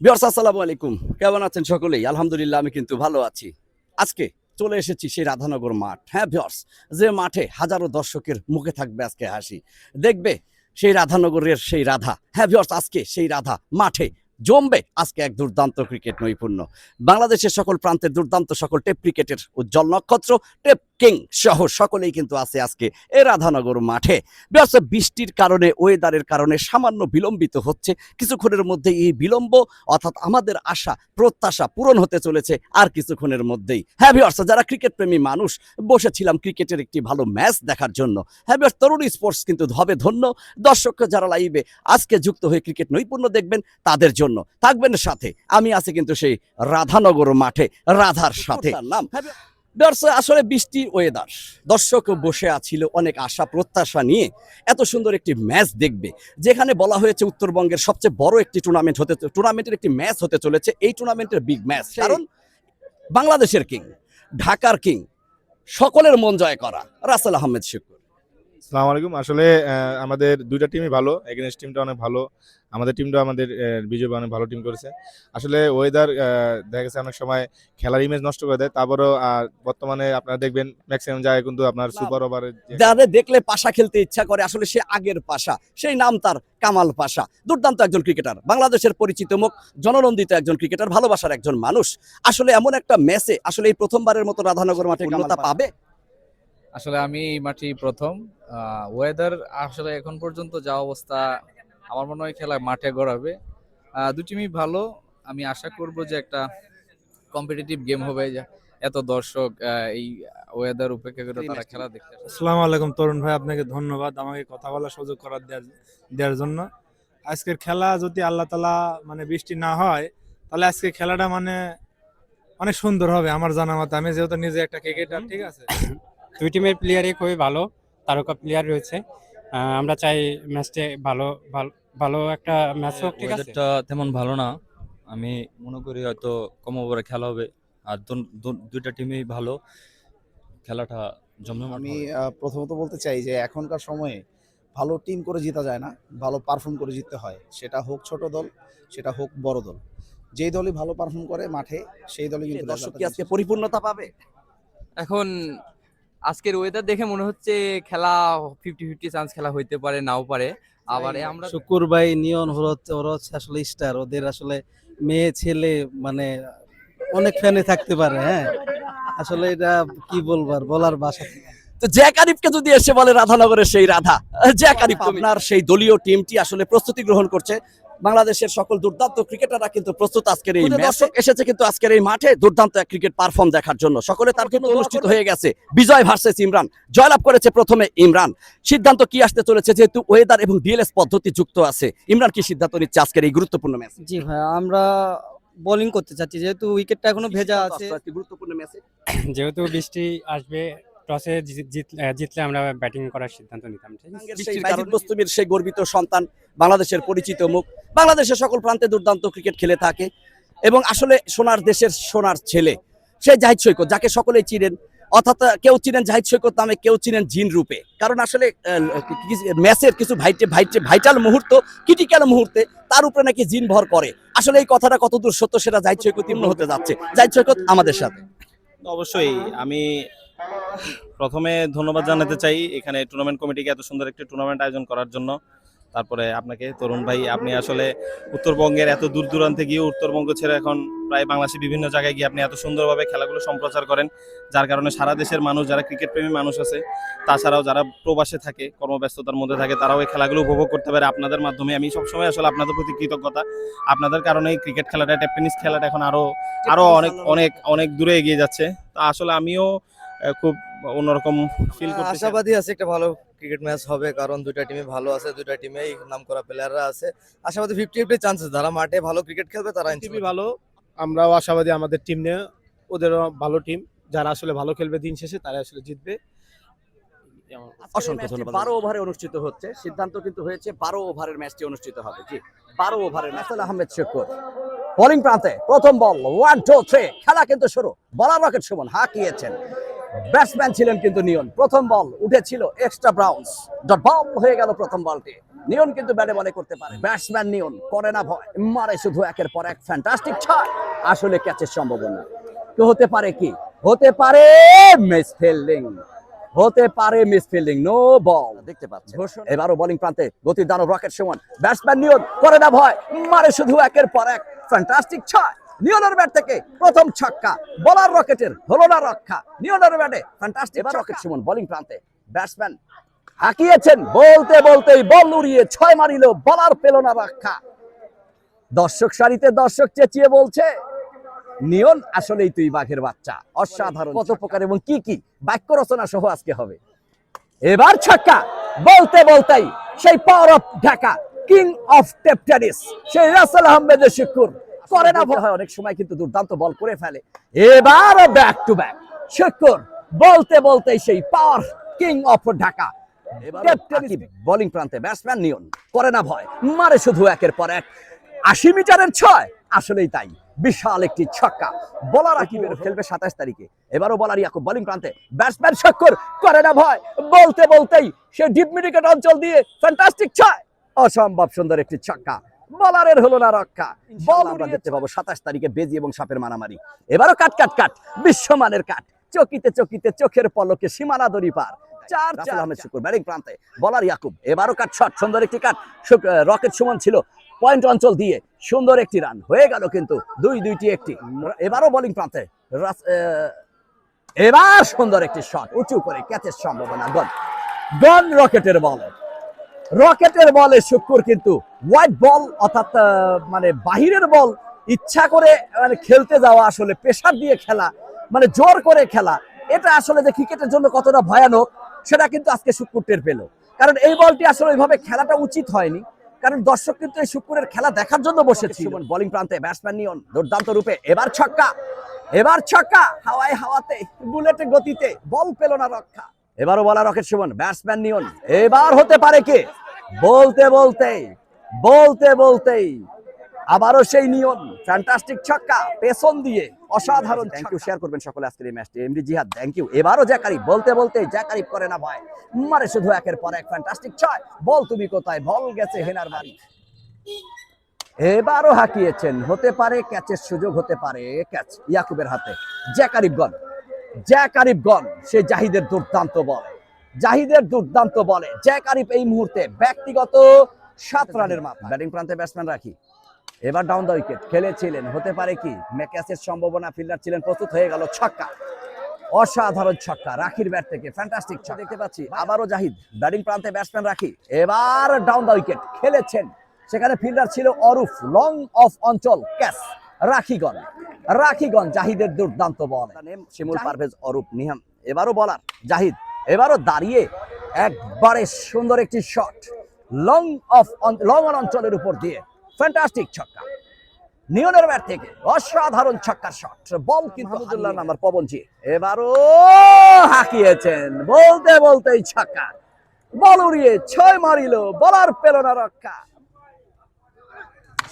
বিয়ার্স আসসালামু আলাইকুম। কেমন আছেন সকলেই? আলহামদুলিল্লাহ, আমি কিন্তু ভালো আছি। আজকে চলে এসেছি সেই রাধানগর মাঠ। হ্যাঁ বিয়ার্স যে মাঠে হাজারো দর্শকের মুখে থাকবে আজকে হাসি। দেখবে সেই রাধানগরের সেই রাধা। হ্যাঁ বিয়ার্স আজকে সেই রাধা মাঠে জমবে। আজকে এক দুর্দান্ত ক্রিকেট নৈপুণ্য। বাংলাদেশের সকল প্রান্তের দুর্দান্ত সকল টেপ ক্রিকেটের উজ্জ্বল নক্ষত্র, টেপ কিং সহ সকলেই কিন্তু আছে আজকে এ রাধানগর মাঠে। বিয়ার্স বৃষ্টির কারণে ওয়েদারের কারণে সামান্য বিলম্বিত হচ্ছে। কিছুক্ষণের মধ্যে এই বিলম্ব, অর্থাৎ আমাদের আশা, প্রত্যাশা পূরণ হতে চলেছে আর কিছুক্ষণের মধ্যেই। হ্যাঁ ভিওর্স যারা ক্রিকেট প্রেমী মানুষ, বসেছিলাম ক্রিকেটের একটি ভালো ম্যাচ দেখার জন্য। হ্যাঁ ভিওর্স তরুণ স্পোর্টস কিন্তু হবে ধন্য। দর্শক যারা লাইভে আজকে যুক্ত হয়ে ক্রিকেট নৈপুণ্য দেখবেন, তাদের জন্য। থাকবেন সাথে। আমি আছি কিন্তু সেই রাধানগর মাঠে, রাধার সাথে। নাম। আসলে বৃষ্টি ওয়েদার দর্শক বসে আছিল অনেক আশা প্রত্যাশা নিয়ে এত সুন্দর একটি ম্যাচ দেখবে যেখানে বলা হয়েছে উত্তরবঙ্গের সবচেয়ে বড় একটি টুর্নামেন্ট হতে টুর্নামেন্টের একটি ম্যাচ হতে চলেছে। এই টুর্নামেন্টের বিগ ম্যাচ কারণ বাংলাদেশের কিং ঢাকার কিং সকলের মন জয় করা। রাসেল আহমেদ শুকুর। সালাম আলাইকুম। আসলে আমাদের দুইটা টিমই ভালো। এগেনস্ট টিমটা অনেক ভালো। আমাদের টিমটা আমাদের বিজয় অনেক ভালো টিম করেছে। আসলে ওয়েদার দেখা গেছে অনেক সময় খেলার ইমেজ নষ্ট করে দেয়। তারপরেও বর্তমানে আপনারা দেখবেন ম্যাক্সিমাম জায়গায় কিন্তু আপনার সুপার ওভারে যাদের দেখলে পাশা খেলতে ইচ্ছা করে আসলে সে আগের পাশা। সেই নাম তার কামাল পাশা। দুর্দান্ত একজন ক্রিকেটার বাংলাদেশের পরিচিত মুখ জননন্দিত একজন ক্রিকেটার ভালোবাসার একজন মানুষ। আসলে এমন একটা ম্যাচে আসলে এই প্রথমবারের মতো রাধানগর মাঠে পাবে? আসলে আমি এই মাঠে প্রথম। ওয়েদার আসলে এখন পর্যন্ত যা অবস্থা আমার মনে হয় খেলা মাঠে গড়াবে। আহ, দু টিমই ভালো। আমি আশা করব যে একটা কম্পিটিটিভ গেম হবে। যে এত দর্শক এই ওয়েদার উপেক্ষা করে তারা খেলা দেখতে আসসালামু আলাইকুম তরুণ ভাই আপনাকে ধন্যবাদ আমাকে কথা বলার সুযোগ করার দেওয়ার দেওয়ার জন্য। আজকের খেলা যদি আল্লাহ তালা মানে বৃষ্টি না হয় তাহলে আজকে খেলাটা মানে অনেক সুন্দর হবে আমার জানা মতে। আমি যেহেতু নিজে একটা ক্রিকেটার ঠিক আছে? দুই টিমের প্লেয়ারই খুবই ভালো তারকা প্লেয়ার রয়েছে। আমরা চাই ম্যাচটা ভালো ভালো ভালো একটা ম্যাচ হোক ঠিক আছে? তেমন ভালো না। আমি মনে করি হয়তো কম ওভারে খেলা হবে আর দুইটা টিমই ভালো। খেলাটা জমজমাট আমি প্রথমত বলতে চাই যে এখনকার সময়ে ভালো টিম করে জিতা যায় না ভালো পারফর্ম করে জিততে হয়। সেটা হোক ছোট দল সেটা হোক বড় দল। যেই দলই ভালো পারফর্ম করে মাঠে সেই দলই কিন্তু দর্শক কি আজকে পরিপূর্ণতা পাবে? এখন আজকের ওয়েদার দেখে মনে হচ্ছে খেলা ফিফটি ফিফটি চান্স খেলা হইতে পারে নাও পারে। আবার আমরা শুকুর ভাই নিয়ন ওরা হচ্ছে ওরা হচ্ছে আসলে স্টার ওদের আসলে মেয়ে ছেলে মানে অনেক ফ্যানে থাকতে পারে হ্যাঁ। আসলে এটা কি বলবার বলার ভাষা তো জ্যাক আরিফকে যদি এসে বলে রাধানগরের সেই রাধা জ্যাক আরিফ আপনার সেই দলীয় টিমটি আসলে প্রস্তুতি গ্রহণ করছে। বাংলাদেশের সকল দুর্দান্ত ক্রিকেটাররা কিন্তু প্রস্তুত আজকের এই দর্শক এসেছে কিন্তু আজকের এই মাঠে দুর্দান্ত এক ক্রিকেট পারফর্ম দেখার জন্য। সকলে তার কিন্তু অনুষ্ঠিত হয়ে গেছে। বিজয় ভার্সেস ইমরান। জয়লাভ করেছে প্রথমে ইমরান। সিদ্ধান্ত কি আসতে চলেছে? যেহেতু ওয়েদার এবং ডিএলএস পদ্ধতি যুক্ত আছে। ইমরান কি সিদ্ধান্ত নিচ্ছে আজকের এই গুরুত্বপূর্ণ ম্যাচ? জি ভাই আমরা বোলিং করতে চাচ্ছি। যেহেতু উইকেটটা এখনও ভেজা আছে। গুরুত্বপূর্ণ ম্যাচে। যেহেতু বৃষ্টি আসবে টসে জিতলে আমরা ব্যাটিং করার সিদ্ধান্ত নিতাম মুস্তাফির সেই গর্বিত সন্তান বাংলাদেশের পরিচিত মুখ। বাংলাদেশের সকল প্রান্তে দুর্দান্ত ক্রিকেট খেলে থাকে এবং আসলে সোনার দেশের সোনার ছেলে। সে জাহিদ সৈকত যাকে সকলেই চিনেন অর্থাৎ কেউ চিনেন জাহিদ সৈকত নামে কেউ চিনেন জিন রূপে। কারণ আসলে ম্যাচের কিছু ভাইটে ভাইটে ভাইটাল মুহূর্ত ক্রিটিক্যাল মুহূর্তে তার উপরে নাকি জিন ভর করে। আসলে এই কথাটা কতদূর সত্য সেটা জাহিদ সৈকত ইমন হতে যাচ্ছে। জাহিদ সৈকত আমাদের সাথে। অবশ্যই আমি প্রথমে ধন্যবাদ জানাতে চাই এখানে টুর্নামেন্ট কমিটিকে এত সুন্দর একটি টুর্নামেন্ট আয়োজন করার জন্য। তারপরে আপনাকে, তরুণ ভাই, আপনি আসলে উত্তরবঙ্গের এত দূর দূরান্তে গিয়ে উত্তরবঙ্গ ছেড়ে এখন প্রায় বাংলাদেশের বিভিন্ন জায়গায় গিয়ে আপনি এত সুন্দরভাবে খেলাগুলো সম্প্রচার করেন, যার কারণে সারা দেশের মানুষ, যারা ক্রিকেট প্রেমী মানুষ আছে, তাছাড়াও যারা প্রবাসে থাকে, কর্মব্যস্ততার মধ্যে থাকে, তারাও এই খেলাগুলো উপভোগ করতে পারে আপনাদের মাধ্যমে। আমি সবসময় আসলে আপনাদের প্রতি কৃতজ্ঞতা। আপনাদের কারণে ক্রিকেট খেলাটা টেনিস খেলাটা এখন আরও আরও অনেক অনেক অনেক দূরে এগিয়ে যাচ্ছে। তা আসলে আমিও খুব অন্যরকম ফিল করতে আশাবাদী আছে একটা ভালো ক্রিকেট ম্যাচ হবে কারণ দুইটা টিমে ভালো আছে দুইটা টিমেই নাম করা প্লেয়াররা আছে। আশাবাদী ফিফটি ফিফটি চান্সেস যারা মাঠে ভালো ক্রিকেট খেলবে তারা টিমই ভালো আমরাও আশাবাদী আমাদের টিম নিয়ে ওদেরও ভালো টিম যারা আসলে ভালো খেলবে দিন শেষে তারা আসলে জিতবে। অসংখ্য ধন্যবাদ। বারো ওভারে অনুষ্ঠিত হচ্ছে সিদ্ধান্ত কিন্তু হয়েছে বারো ওভারের ম্যাচটি অনুষ্ঠিত হবে জি। বারো ওভারের ম্যাচ আহমেদ শেখর বোলিং প্রান্তে প্রথম বল ওয়ান টু থ্রি খেলা কিন্তু শুরু। বলার রকেট সুমন হাঁকিয়েছেন। ব্যাটসম্যান ছিলেন কিন্তু নিয়ন। প্রথম বল উঠেছিল এক্সট্রা ব্রাউন্স ডট বল হয়ে গেল প্রথম বলটি। নিয়ন কিন্তু ব্যাটে বলে করতে পারে। ব্যাটসম্যান নিয়ন করে না ভয় মারে শুধু একের পর এক। ফ্যান্টাস্টিক ছয় আসলে ক্যাচের সম্ভাবনা। তো হতে পারে কি? হতে পারে মিস ফিল্ডিং হতে পারে মিস ফিল্ডিং নো বল দেখতে পাচ্ছেন। এবারও বোলিং প্রান্তে গতির দানব রকেট সমান। ব্যাটসম্যান নিয়ন করে না ভয় মারে শুধু একের পর এক। ফ্যান্টাস্টিক ছয় নিয়নের ব্যাট থেকে প্রথম ছক্কা। বলার রকেটের হলো না রক্ষা। নিয়নের ব্যাটে ফ্যান্টাস্টিক এবার রকেট সুমন বোলিং প্রান্তে। ব্যাটসম্যান হাঁকিয়েছেন বলতে বলতেই বল উড়িয়ে ছয় মারিল বলার পেল না রক্ষা। দর্শক সারিতে দর্শক চেঁচিয়ে বলছে নিয়ন আসলেই তুই বাঘের বাচ্চা। অসাধারণ কত প্রকার এবং কি কি বাক্য রচনা সহ আজকে হবে। এবার ছক্কা। বলতে বলতেই সেই power of Dhaka king of tape tennis সেই রাসেল আহমেদের শুকুর করে না ভয় অনেক সময় কিন্তু দুর্দান্ত বল করে ফেলে। এবার ব্যাক টু ব্যাক শুকুর বলতে বলতেই সেই power king of Dhaka. Bowling প্রান্তে ব্যাটসম্যান নিয়ন করে না ভয়। মারে শুধু একের পর এক। আশি মিটারের ছয়। আসলেই তাই। বিশাল একটি ছক্কা। বলার আকিবের খেলবে সাতাশ তারিখে। এবারও বলার ইয়াকুব বোলিং প্রান্তে। ব্যাটসম্যান শক্কর করে না ভয়। বলতে বলতেই সে ডিপ মিডিকেট অঞ্চল দিয়ে ফ্যান্টাস্টিক ছয়। অসম্ভব সুন্দর একটি ছক্কা। বলারের হলো না রক্ষা। বল আমরা দেখতে পাবো সাতাশ তারিখে বেজি এবং সাপের মারামারি। এবারও কাট কাট কাট। বিশ্বমানের কাট। চকিতে চকিতে চোখের পলকে সীমানা দড়ি পার। চার চার আহমেদ শুকুর ব্যাটিং প্রান্তে। বলার ইয়াকুব এবারও কাট শট। সুন্দর একটি কাট। রকেট সুমন ছিল পয়েন্ট অঞ্চল দিয়ে। সুন্দর একটি রান। হয়ে গেল কিন্তু দুই দুইটি একটি। এবারও বোলিং প্রান্তে। এবার সুন্দর একটি শট। উঁচু করে ক্যাচের সম্ভাবনা। গন। গন রকেটের বল। রকেটের বলে শুক্কুর কিন্তু হোয়াইট বল অর্থাৎ মানে বাহিরের বল ইচ্ছা করে মানে খেলতে যাওয়া আসলে প্রেশার দিয়ে খেলা মানে জোর করে খেলা। এটা আসলে যে ক্রিকেটের জন্য কতটা ভয়ানক, সেটা কিন্তু আজকে শুক্কুর টের পেল। কারণ এই বলটি আসলে ওইভাবে খেলাটা উচিত হয়নি। কারণ দর্শক কিন্তু এই শুক্কুরের খেলা দেখার জন্য বসেছিল। বোলিং প্রান্তে ব্যাটসম্যান নিয়ন, দুর্দান্ত রূপে, এবার ছক্কা এবার ছক্কা, হাওয়ায় হাওয়াতে বুলেটে গতিতে বল পেল না রক্ষা। এবারও বলা রকেট সুমন ব্যাটসম্যান নিয়ন এবার হতে পারে কে? বলতে বলতে বলতে বলতেই আবারও সেই নিয়ন ফ্যান্টাস্টিক ছক্কা পেছন দিয়ে অসাধারণ থ্যাংক ইউ শেয়ার করবেন সকলে আজকের এই ম্যাচটি এমডি জিহাদ থ্যাংক ইউ এবারও জ্যাকারিব বলতে বলতে জ্যাকারিব করে না ভয় মারে শুধু একের পর এক ফ্যান্টাস্টিক ছয়। বল তুমি কোথায়? বল গেছে হেনার বাড়ি। এবারও হাঁকিয়েছেন হতে পারে ক্যাচের সুযোগ হতে পারে ক্যাচ ইয়াকুবের হাতে। জ্যাকারিবগণ জ্যাকারিবগণ সে জাহিদের দুর্দান্ত বল। জাহিদের দুর্দান্ত বলে। জ্যাক আরিফ এই মুহূর্তে ব্যক্তিগত সাত রানের মাথা ব্যাটিং প্রান্তে ব্যাটসম্যান রাখি এবার ডাউন দ্য উইকেট খেলেছিলেন। হতে পারে কি? ম্যাকাসের সম্ভাবনা ফিল্ডার ছিলেন প্রস্তুত হয়ে গেল ছক্কা। অসাধারণ ছক্কা রাখির ব্যাট থেকে ফ্যান্টাস্টিক ছক্কা। দেখতে পাচ্ছি। আবারও জাহিদ ব্যাটিং প্রান্তে ব্যাটসম্যান রাখি এবার ডাউন দ্য উইকেট খেলেছেন। সেখানে ফিল্ডার ছিল অরুফ লং অফ অঞ্চল ক্যাচ রাখিগণ রাখিগণ জাহিদের দুর্দান্ত বল। শিমুল পারভেজ অরূপ নিহাম এবারও বলার। জাহিদ এবারও দাঁড়িয়ে একবারে সুন্দর একটি shot long off long on অঞ্চলের উপর দিয়ে। ফ্যান্টাস্টিক ছক্কা। নিয়নের ব্যাট থেকে অসাধারণ ছক্কার শট বল কিন্তু হামিদুল্লাহ নাম্বার পবনজি। এবারও হাঁকিয়েছেন। বলতে বলতেই ছক্কা। বল উড়িয়ে ছয় মারিল বলার পেল না রক্ষা।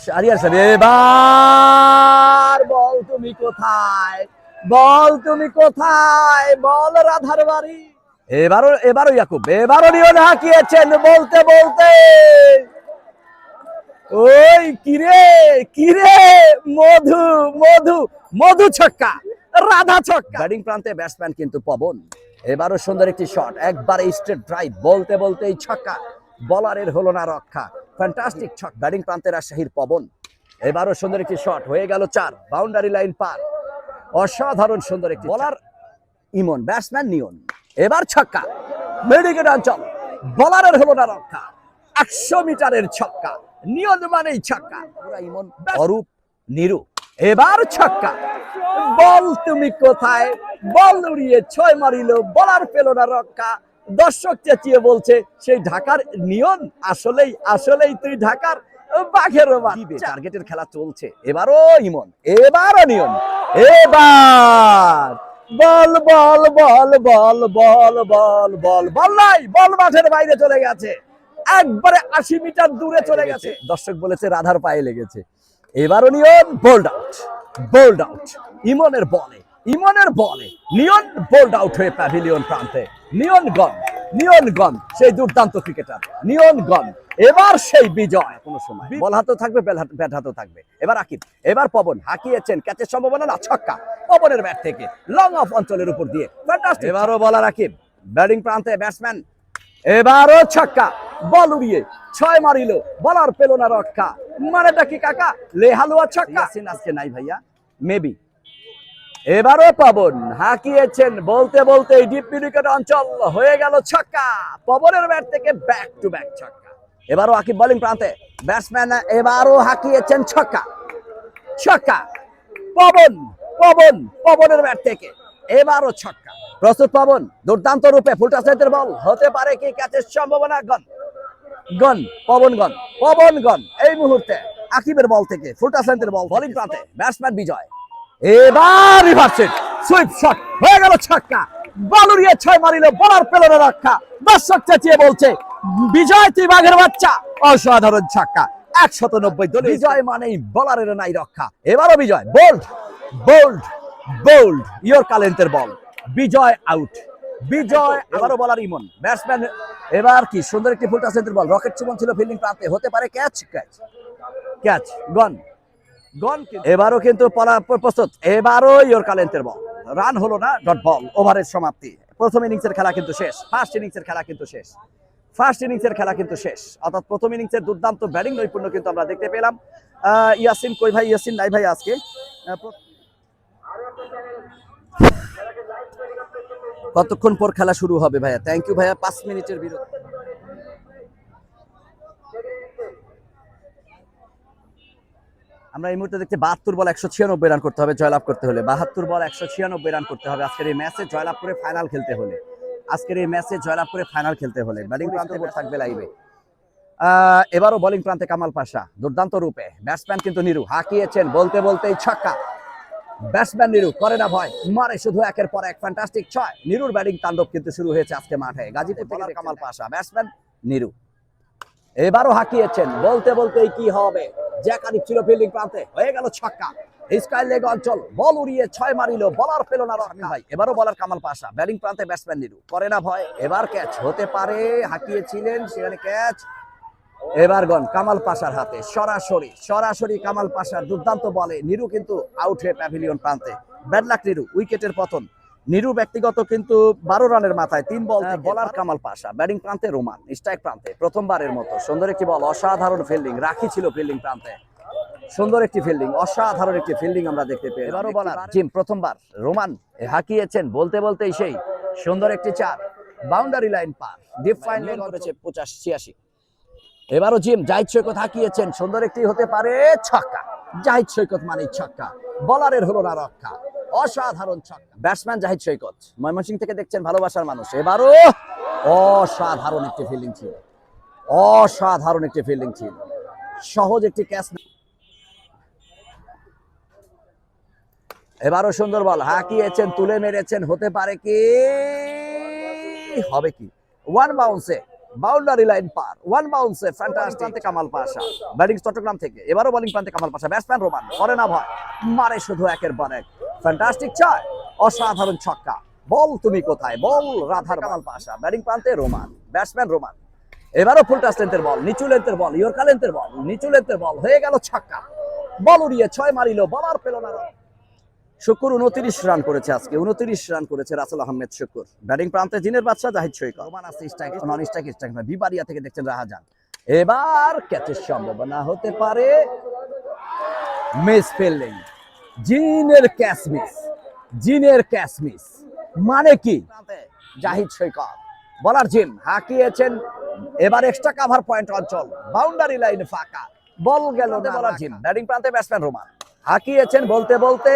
শারিয়ার সাহেব এবার বল তুমি কোথায়? বল তুমি কোথায়? বল রাধার বাড়ি। এবারও এবারও ইয়াকুব, এবারও নিয়ন হাঁকিয়েছেন বলতে বলতে। ওই কিরে কিরে, মধু মধু মধু ছক্কা, রাধা ছক্কা। ব্যাটিং প্রান্তে ব্যাটসম্যান কিন্তু পবন। এবারও সুন্দর একটি শট, একবারে স্ট্রেট ড্রাইভ বলতে বলতেই ছক্কা। বলারের হলো না রক্ষা। ফ্যান্টাস্টিক ছক ব্যাটিং প্রান্তে রাজশাহীর পবন। এবারও সুন্দর একটি শট হয়ে গেল চার। বাউন্ডারি লাইন পার। অসাধারণ সুন্দর একটি বলার ইমন। ব্যাটসম্যান নিয়ন। এবার ছক্কা। মেডিকেট অঞ্চল। বলারের হলো না রক্ষা। একশো মিটারের ছক্কা। নিয়ন মানেই ছক্কা। পুরা ইমন। অরূপ নিরু এবার ছক্কা। বল তুমি কোথায়? বল উড়িয়ে ছয় মারিল। বলার পেল না রক্ষা। দর্শক চেঁচিয়ে বলছে সেই ঢাকার নিয়ন আসলেই আসলেই তুই ঢাকার বাঘের টার্গেটের খেলা চলছে। এবারও ইমন এবারও নিয়ন এবার বল বল বল বল বল বল বল বল নাই বল মাঠের বাইরে চলে গেছে। একবারে আশি মিটার দূরে চলে গেছে। দর্শক বলেছে রাধার পায়ে লেগেছে। এবারও Neon bowled out bowled out. ইমনের বলে ইমনের বলে। নিয়ন বোল্ড আউট হয়ে প্যাভিলিয়ন প্রান্তে। নিয়ন গন নিয়ন গন সেই দুর্দান্ত ক্রিকেটার। নিয়ন গন এবার সেই বিজয়। কোনো সময়। বল হাতেও থাকবে ব্যাট হাতেও থাকবে। এবার আকিব এবার পবন। হাঁকিয়েছেন ক্যাচের সম্ভাবনা না ছক্কা। পবনের ব্যাট থেকে লং অফ অঞ্চলের উপর দিয়ে! এবারও বলার আকিব ব্যাটিং প্রান্তে ব্যাটসম্যান। এবারও ছক্কা। বল উড়িয়ে ছয় মারিল বলার পেল না রক্ষা মানেটা কি কাকা? লে হালুয়া ছক্কা আজকে নাই ভাইয়া। মেবি এবারও পবন হাঁকিয়েছেন বলতে বলতে ডিপ উইকেট অঞ্চল হয়ে গেল ছক্কা। পবনের ব্যাট থেকে ব্যাক টু ব্যাক ছক্কা। এবারও আকিব বোলিং প্রান্তে। ব্যাটসম্যান এবারও হাঁকিয়েছেন ছক্কা। ছক্কা। পবন পবন, পবনের ব্যাট থেকে। এবারও ছক্কা। প্রস্তুত পবন, দুর্দান্ত রূপে ফুলটা সাইতের বল। হতে পারে কি ক্যাচের সম্ভাবনা? Gone gone Pavan gone Pavan gone এই মুহূর্তে আকিবের বল থেকে ফুলটা সাইতের বল। বোলিং প্রান্তে ব্যাটসম্যান বিজয়। এবার রিভার্সিট সুইপ শট হয়ে গেল ছক্কা। বল ছয় মারিল বলার পেল না রক্ষা। দর্শক চেঁচিয়ে বলছে বিজয় তুই বাঘের বাচ্চা। অসাধারণ ছক্কা। একশত নব্বই দল বিজয় মানেই বলারের নাই রক্ষা। এবারও বিজয়। বোল্ড বোল্ড বোল্ড ইয়োর কালেন্টের বল বিজয় আউট বিজয় এবারও বলার ইমন। ব্যাটসম্যান এবার কি সুন্দর একটি ফুলটা সেন্টার বল রকেট চুমন ছিল ফিল্ডিং প্রান্তে। হতে পারে ক্যাচ ক্যাচ ক্যাচ গন এবারও কিন্তু প্রস্তুত। এবারও ইয়োর কালেন্টের বল রান হলো না ডট বল ওভারের সমাপ্তি। প্রথম ইনিংসের খেলা কিন্তু শেষ ফার্স্ট ইনিংসের খেলা কিন্তু শেষ। ফার্স্ট ইনিংসের খেলা কিন্তু শেষ। অর্থাৎ প্রথম ইনিংসের দুর্দান্ত ব্যাটিং নৈপুণ্য কিন্তু আমরা দেখতে পেলাম। ইয়াসিন কই ভাই? ইয়াসিন নাই ভাই আজকে? কতক্ষণ পর খেলা শুরু হবে ভাইয়া? থ্যাংক ইউ ভাইয়া, পাঁচ মিনিটের বিরতি। আমরা এই মুহূর্তে দেখছি বাহাত্তর বল একশো ছিয়ানব্বই রান করতে হবে জয়লাভ করতে হলে। বাহাত্তর বল একশো ছিয়ানব্বই রান করতে হবে আজকের এই ম্যাচে জয়লাভ করে ফাইনাল খেলতে হলে। আজকের এই ম্যাচে জয়লাভ করে ফাইনাল খেলতে হলে। ব্যাটিং প্রান্তে বোর্ড থাকবে লাইভে এবারও বোলিং প্রান্তে কামাল পাশা দুর্দান্ত রূপে। ব্যাটসম্যান কিন্তু নিরু হাঁকিয়েছেন বলতে বলতেই ছক্কা। ব্যাটসম্যান নিরু করে না ভয় মারে শুধু একের পর এক ফ্যান্টাস্টিক ছয়। নিরুর ব্যাটিং তাণ্ডব কিন্তু শুরু হয়েছে আজকে মাঠে। গাজীপুর কামাল পাশা ব্যাটসম্যান নিরু। এবারও হাঁকিয়েছেন। বলতে বলতে কি হবে? জ্যাকারি ছিল ফিল্ডিং প্রান্তে। হয়ে গেল ছক্কা। স্কাই লেগ অঞ্চল। বল উড়িয়ে ছয় মারিল। বলার পেল না রক্ষা ভাই। এবারও বলার কামাল পাশা। ব্যাটিং প্রান্তে ব্যাটসম্যান নিরু। করে না ভয়। এবার ক্যাচ হতে পারে। হাঁকিয়েছিলেন সেখানে ক্যাচ এবার গন কামাল পাশার হাতে। সরাসরি সরাসরি কামাল পাশার দুর্দান্ত বলে। নিরু কিন্তু আউট হয়ে প্যাভিলিয়ন প্রান্তে। ব্যাডলাক নিরু উইকেটের পতন। নিরু ব্যক্তিগত কিন্তু বারো রানের মাথায় তিন বল বলার কামাল পাশা ব্যাটিং প্রান্তে রোমান স্ট্রাইক প্রান্তে প্রথমবারের মতো। সুন্দর একটি বল অসাধারণ ফিল্ডিং রাখি ছিল ফিল্ডিং প্রান্তে। সুন্দর একটি ফিল্ডিং অসাধারণ একটি ফিল্ডিং আমরা দেখতে পেয়ে এবারও বলার জিম প্রথমবার রোমান হাঁকিয়েছেন বলতে বলতেই সেই। সুন্দর একটি চার বাউন্ডারি লাইন পার ডিপ ফাইন লেগ করেছে পঁচাশ ছিয়াশি। এবারও জিম জাহিদ সৈকত হাঁকিয়েছেন সুন্দর একটি হতে পারে ছক্কা। জাহিদ সৈকত মানে ছক্কা বলারের হলো না রক্ষা। অসাধারণ ছক্কা। ব্যাটসম্যান জাহিদ সৈকত ময়মনসিং থেকে দেখছেন ভালোবাসার মানুষ। এবারও অসাধারণ একটি ফিল্ডিং ছিল। অসাধারণ একটি ফিল্ডিং ছিল। সহজ একটি ক্যাচ এবারও সুন্দর বল। হাঁকিয়েছেন তুলে মেরেছেন হতে পারে কি? হবে কি? ওয়ান বাউন্সে বাউন্ডারি লাইন পার। ওয়ান বাউন্সে ফ্যান্টাস্টিক কামাল পাশা। ব্যাটিং চট্টগ্রাম থেকে। এবারও বোলিং প্রান্তে কামাল পাশা। ব্যাটসম্যান রোমান করে না ভয়। মারে শুধু একের পর এক। ফ্যান্টাস্টিক ছয় অসাধারণ ছক্কা। বল তুমি কোথায়? বল রাধার কামাল পাশা। ব্যাটিং প্রান্তে রোমান। ব্যাটসম্যান রোমান। এবারও ফুল টাচ লেন্থের বল। নিচু লেন্থের বল। ইয়র্কা লেন্থের বল। নিচু লেন্থের বল। হয়ে গেল ছক্কা। বল উড়িয়ে ছয় মারিল। বলার পেল না শুকুর উনত্রিশ রান করেছে আজকে। উনত্রিশ রান করেছে রাসেল আহমেদ শুকুর ব্যাটিং প্রান্তে জিনের বাদশাহ জাহিদ সৈকত। রোমান আছে স্ট্রাইক নন স্ট্রাইক স্ট্রাইক বিবারিয়া থেকে দেখছেন রাহাজান। এবার ক্যাচের সম্ভাবনা হতে পারে। মিস ফিল্ডিং জিনের ক্যাচ মিস জিনের ক্যাচ মিস মানে কি? জাহিদ সৈকত। বলার জিম হাঁকিয়েছেন। এবার এক্সট্রা কাভার পয়েন্ট অঞ্চল। বাউন্ডারি লাইন ফাঁকা। বল গেল বলার জিম ব্যাটিং প্রান্তে ব্যাটসম্যান রোমান। হাঁকিয়েছেন বলতে বলতে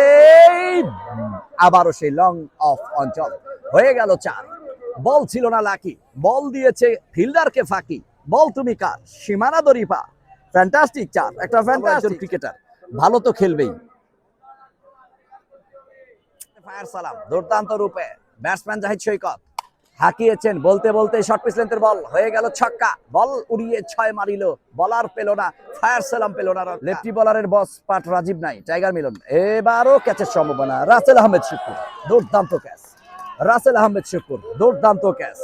আবারও সেই লং অফ অঞ্চল। হয়ে গেল চার। বল ছিল না লাকি। বল দিয়েছে ফিল্ডারকে ফাঁকি। বল তুমি কার? সীমানা দরিপা ফ্যান্টাস্টিক চার। একটা ফ্যান্টাস্টিক ক্রিকেটার ভালো তো খেলবেই। ফায়ার সালাম। দুর্দান্ত রূপে ব্যাটসম্যান জাহিদ সৈকত হাঁকিয়েছেন বলতে বলতে শর্ট পিস লেন্থের বল হয়ে গেল ছক্কা। বল উড়িয়ে ছয় মারিল। বলার পেল না। ফায়ার সালাম পেল না লেফটি বলারের বস পাট রাজীব নাই। টাইগার মিলন। এবারও ক্যাচের সম্ভাবনা। রাসেল আহমেদ শুকুর দুর্দান্ত ক্যাচ রাসেল আহমেদ শুকুর দুর্দান্ত ক্যাচ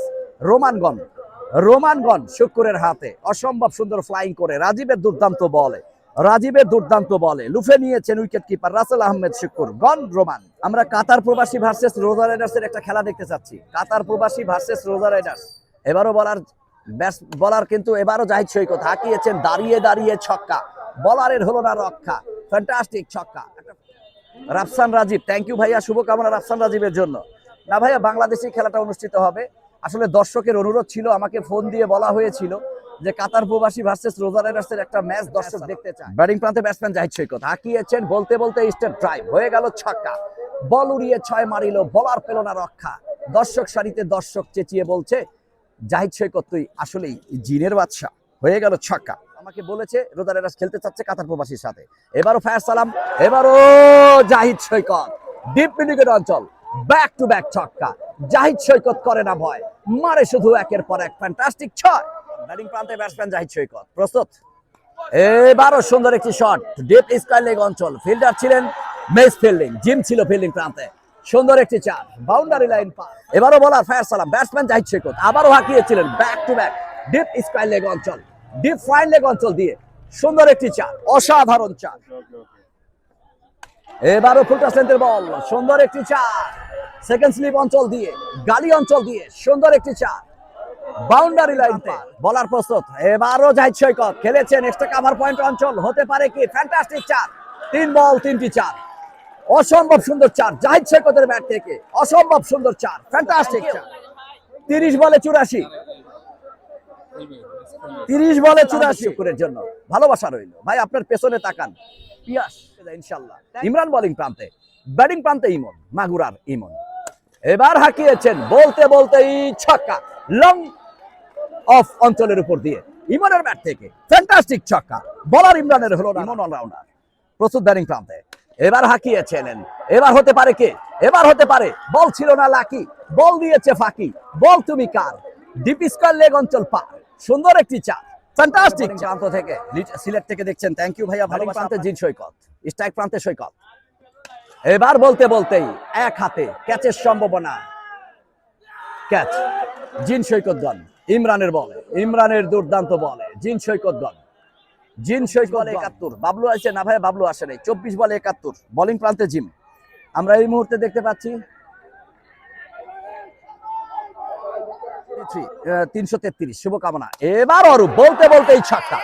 রোমানগঞ্জ। রোমানগঞ্জ শুক্কুরের হাতে। অসম্ভব সুন্দর ফ্লাইং করে। রাজীবের দুর্দান্ত বলে রাজীবের দুর্দান্ত বলে লুফে নিয়েছেন wicket keeper Rasel Ahmed Shukkur gone Roman. আমরা কাতার প্রবাসী ভার্সেস রোজা রাইডার্সের একটা খেলা দেখতে চাচ্ছি। কাতার প্রবাসী ভার্সেস রোজা রাইডার্স এবারও বলার ব্যাস বলার কিন্তু এবারও জাহিদ সৈকত। হাঁকিয়েছেন দাঁড়িয়ে দাঁড়িয়ে ছক্কা। বলারের হলো না রক্ষা। ফ্যান্টাস্টিক ছক্কা। রাফসান রাজীব থ্যাংক ইউ ভাইয়া। শুভকামনা রাফসান রাজীবের জন্য। না ভাইয়া, বাংলাদেশি খেলাটা অনুষ্ঠিত হবে। আসলে দর্শকের অনুরোধ ছিল, আমাকে ফোন দিয়ে বলা হয়েছিল। যে কাতার প্রবাসী ভার্সেস রোজা রাইডার্সের একটা ম্যাচ দর্শক দেখতে চায়। ব্যাটিং প্রান্তে ব্যাটসম্যান জাহিদ সৈকত। হাঁকিয়েছেন বলতে বলতে স্টেট ড্রাইভ হয়ে গেল ছক্কা। বল উড়িয়ে ছয় মারিল বলার পেল না রক্ষা। দর্শক সারিতে দর্শক চেঁচিয়ে বলছে, জাহিদ সৈকত, তুই আসলেই জিনের বাদশা। হয়ে গেল ছক্কা। আমাকে বলেছে রোজা রাইডার্স খেলতে চাচ্ছে কাতার প্রবাসীর সাথে। এবারও ফায়ার সালাম, এবারও জাহিদ সৈকত। ডিপ মিডিকেট অঞ্চল ব্যাক টু ব্যাক ছক্কা। জাহিদ সৈকত করে না ভয়। মারে শুধু একের পর এক। ফ্যান্টাস্টিক ছয়। ব্যাটিং প্রান্তে ব্যাটসম্যান জাহিদ সৈকত। প্রস্তুত? এবারও সুন্দর একটি শট ডিপ স্কয়ার লেগ অঞ্চল। ফিল্ডার ছিলেন মেস ফিল্ডিং জিম ছিল ফিল্ডিং প্রান্তে। সুন্দর একটি চার বাউন্ডারি লাইন এবারও বলার ফায়ার সালাম ব্যাটসম্যান জাহিদ আবারও হাঁকিয়েছিলেন back to back deep square leg অঞ্চল। ডিপ ফাইন লেগ অঞ্চল দিয়ে সুন্দর একটি চার অসাধারণ চার এবারও বল সুন্দর একটি চার সেকেন্ড স্লিপ অঞ্চল দিয়ে, গালি অঞ্চল দিয়ে সুন্দর একটি চার বাউন্ডারি লাইন বলার প্রস্তুত। এবারও সৈকত কাভার পয়েন্ট অঞ্চল। হতে পারে কি? ফ্যান্টাস্টিক চার। তিন বল, তিনটি চার। অসম্ভব সুন্দর চার। জাহিদ সৈকতের ব্যাট থেকে। অসম্ভব সুন্দর চার। ফ্যান্টাস্টিক চার। তিরিশ বলে চুরাশি। তিরিশ বলে চুরাশি। শুকুরের জন্য। ভালোবাসা রইল। ভাই, আপনার পেছনে তাকান। পিয়াস ইনশাল্লাহ ইমরান বোলিং প্রান্তে। ব্যাটিং প্রান্তে ইমন। মাগুরার ইমন। এবার হাঁকিয়েছেন। বলতে বলতে এই ছক্কা। লং অফ অঞ্চলের উপর দিয়ে। ইমনের ব্যাট থেকে ফ্যান্টাস্টিক ছক্কা। বলার ইমরানের হলো না, ইমন অলরাউন্ডার। প্রস্তুত ব্যাটিং প্রান্তে এবার হাঁকিয়েছেন এবার হতে পারে কে? এবার হতে পারে। বল ছিল না লাকি। বল দিয়েছে ফাঁকি। বল তুমি কার? ডিপ স্কয়ার লেগ অঞ্চল পার। সুন্দর একটি চা ফ্যান্টাস্টিক প্রান্ত থেকে। লিট- সিলেট থেকে দেখছেন। থ্যাংক ইউ ভাইয়া ভালো প্রান্তে জিন সৈকত। স্ট্রাইক প্রান্তে সৈকত। এবার বলতে বলতেই এক হাতে ক্যাচের সম্ভাবনা। ক্যাচ জিন সৈকতগণ, ইমরানের বলে, ইমরানের দুর্দান্ত বলে, জিন সৈকতগণ। জিন সৈকত একাত্তর। বাবলু আসে না ভাই, বাবলু আসে নাই। চব্বিশ বলে একাত্তর। বোলিং প্রান্তে জিম। আমরা এই মুহূর্তে দেখতে পাচ্ছি তিনশো তেত্রিশ। শুভকামনা। এবার অরূপ, বলতে বলতে এই ছক্কা।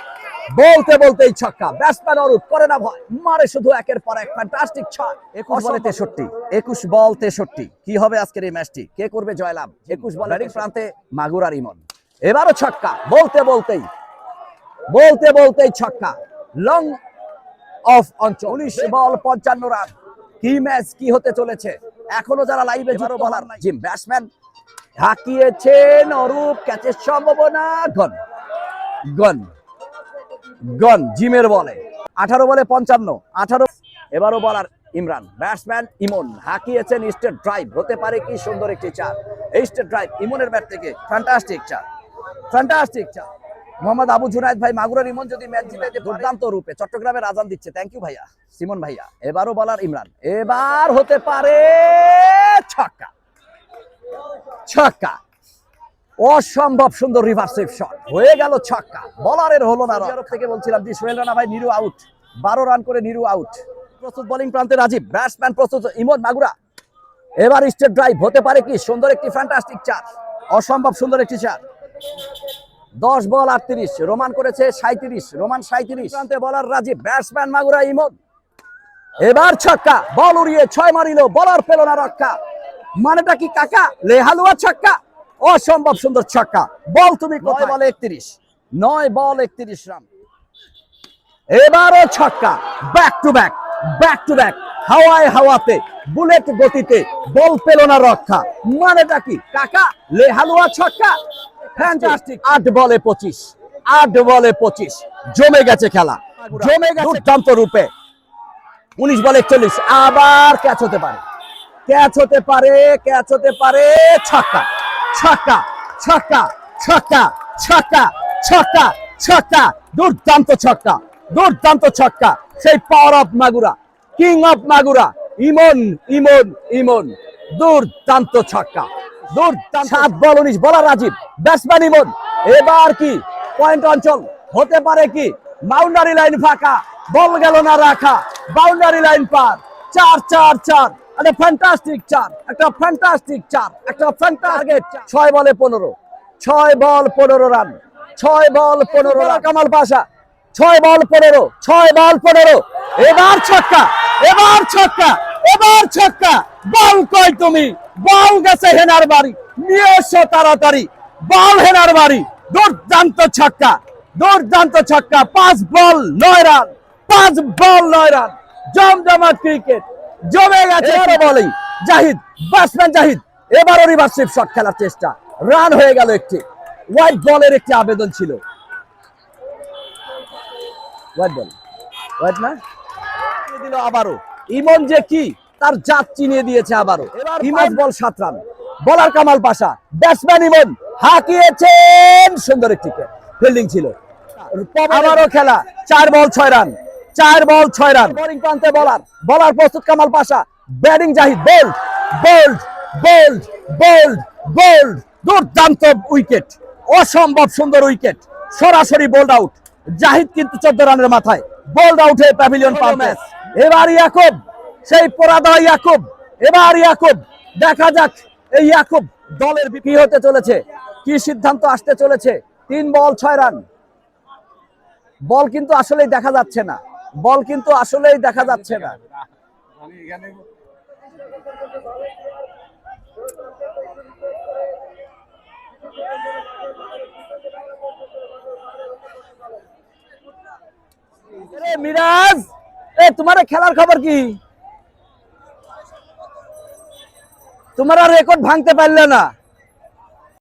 বলতে বলতেই ছক্কা। ব্যাটসম্যান অরূপ করে না ভয়। মারে শুধু একের পর এক। ফ্যান্টাস্টিক ছয় একুশ বলে তেষট্টি। একুশ বল তেষট্টি। কি হবে আজকের এই ম্যাচটি? কে করবে জয়লাভ? একুশ বল ব্যাটিং প্রান্তে মাগুরার ইমন। এবারও ছক্কা। বলতে বলতেই। বলতে বলতেই ছক্কা। লং অফ অঞ্চল। উনিশ বল পঞ্চান্ন রান। কি ম্যাচ কি হতে চলেছে? এখনও যারা লাইভে জুড়ো বলার নাই। জিম ব্যাটসম্যান হাঁকিয়েছেন অরূপ ক্যাচের সম্ভাবনা গন গন গন জিমের বলে। আঠারো বলে পঞ্চান্ন, আঠারো এবারও বলার ইমরান। ব্যাটসম্যান ইমন হাঁকিয়েছেন স্টেট ড্রাইভ। হতে পারে কি সুন্দর একটি চার। এই স্টেট ড্রাইভ ইমনের ব্যাট থেকে। ফ্যান্টাস্টিক চার। ফ্যান্টাস্টিক চার। মোহাম্মদ আবু জুনায়দ ভাই, মাগুরার ইমন যদি ম্যাচ জিতে দুর্দান্ত রূপে চট্টগ্রামের আজান দিচ্ছে। থ্যাংক ইউ ভাইয়া। সিমন ভাইয়া, এবারও বলার ইমরান। এবার হতে পারে ছক্কা। ছক্কা। অসম্ভব সুন্দর রিভার্সিভ শট হয়ে গেল ছক্কা। বলারের হলো না থেকে বলছিলাম জি সোহেল রানা ভাই নিরু আউট বারো রান করে নিরু আউট প্রস্তুত বোলিং প্রান্তে রাজীব ব্যাটসম্যান প্রস্তুত ইমন মাগুরা। এবার স্টেট ড্রাইভ হতে পারে কি? সুন্দর একটি ফ্যান্টাস্টিক চার। অসম্ভব সুন্দর একটি চার। দশ বল আটত্রিশ, রোমান করেছে সাঁত্রিশ রোমান সাঁত্রিশ প্রান্তে বলার রাজীব ব্যাটসম্যান মাগুরা, ইমন। এবার ছক্কা বল উড়িয়ে ছয় মারিল বলার পেল না রক্ষা। মানেটা কি কাকা? লেহালুয়া ছক্কা? অসম্ভব সুন্দর ছক্কা। বল তুমি কত বলে একত্রিশ। নয় বল একত্রিশ রান। এবারও ছক্কা। Back to back back to back হাওয়ায় হাওয়াতে বুলেট গতিতে বল পেল না রক্ষা। মানেটা কি? কাকা। লেহালুয়া ছক্কা? ফ্যান্টাস্টিক আট বলে পঁচিশ। আট বলে পঁচিশ। জমে গেছে খেলা। জমে গেছে দুর্দান্ত রূপে। উনিশ বলে একচল্লিশ। আবার ক্যাচ হতে পারে। ক্যাচ হতে পারে ক্যাচ হতে পারে ছক্কা। ছক্কা ছক্কা ছক্কা ছক্কা ছক্কা ছক্কা, দুর্দান্ত ছক্কা দুর্দান্ত ছক্কা, সেই power of Magura king of Magura Emon Emon Emon, দুর্দান্ত ছক্কা, দুর্দান্ত সাত বল, উনিশ বলা রাজীব ব্যাটসম্যান ইমন, এবার কি পয়েন্ট অঞ্চল, হতে পারে কি বাউন্ডারি লাইন ফাঁকা, বল গেল না রাখা বাউন্ডারি লাইন পার, চার চার চার একটা ফ্যান্টাস্টিক চার একটা ফ্যান্টাস্টিক চার একটা ফ্যান্টার্গেট ছয় বলে পনেরো। ছয় বল পনেরো রান। ছয় বল পনেরো রান। কামাল পাশা। ছয় বল পনেরো ছয় বল পনেরো। এবার ছক্কা এবার ছক্কা এবার ছক্কা। বল কই তুমি? বল গেছে হেনার বাড়ি। নিয়ে এসো তাড়াতাড়ি। বল হেনার বাড়ি। দুর্দান্ত ছক্কা। দুর্দান্ত ছক্কা। পাঁচ বল নয় রান। পাঁচ বল নয় রান। জমজমাট ক্রিকেট। জমে গেছে। এবারও বলেই জাহিদ ব্যাটসম্যান জাহিদ এবারও রিভার্সিভ শট খেলার চেষ্টা। রান হয়ে গেল একটি। হোয়াইট বলের একটি আবেদন ছিল। হোয়াইট বল হোয়াইট না? দিল আবারও। ইমন যে কি তার জাত চিনিয়ে দিয়েছে আবারও। ইমন বল সাত run bowler Kamal Pasha. Batsman Emon হাঁকিয়েছেন। সুন্দর একটি ফিল্ডিং ছিল। আবারও খেলা। চার বল ছয় রান চার বল, ছয় রান। বোলিং প্রান্তে বলার। বলার প্রস্তুত Kamal Pasha. Batting Zahid bowled bowled bowled bowled bowled দুর্দান্ত উইকেট। অসম্ভব সুন্দর উইকেট। সরাসরি বোল্ড আউট জাহিদ কিন্তু চোদ্দ রানের মাথায়। বোল্ড আউট হয়ে প্যাভিলিয়ন পার ম্যাচ এবার ইয়াকুব, সেই পোরাদা ইয়াকুব। এবার ইয়াকুব, দেখা যাক এই ইয়াকুব দলের কি হতে চলেছে, কি সিদ্ধান্ত আসতে চলেছে। তিন বল, ছয় রান। বল কিন্তু আসলেই দেখা যাচ্ছে না। বল কিন্তু আসলেই দেখা যাচ্ছে না। মিরাজ, এ তোমার খেলার খবর কি? তোমার রেকর্ড ভাঙতে পারলে না।